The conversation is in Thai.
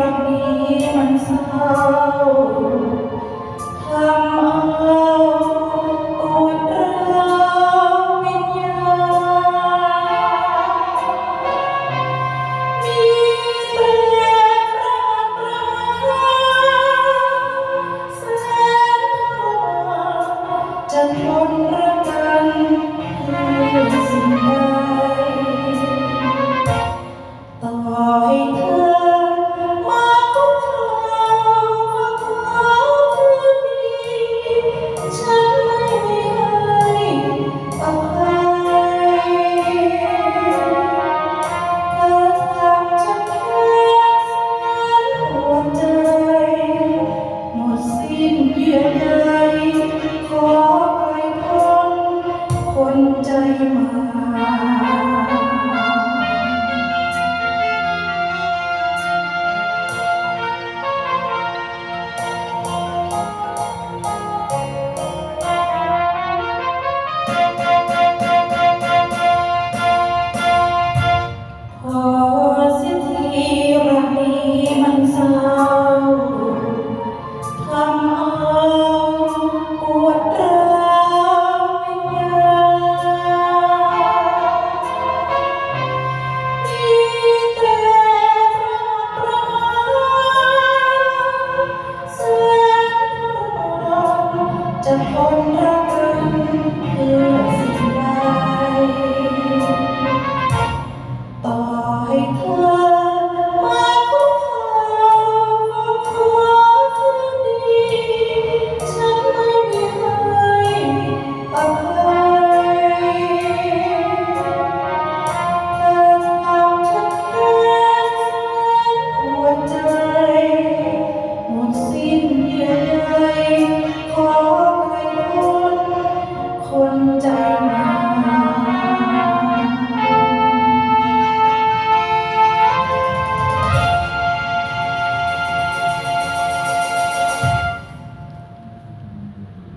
ربي من سهاو เยื่อใยขอไปพ้นคนใจมา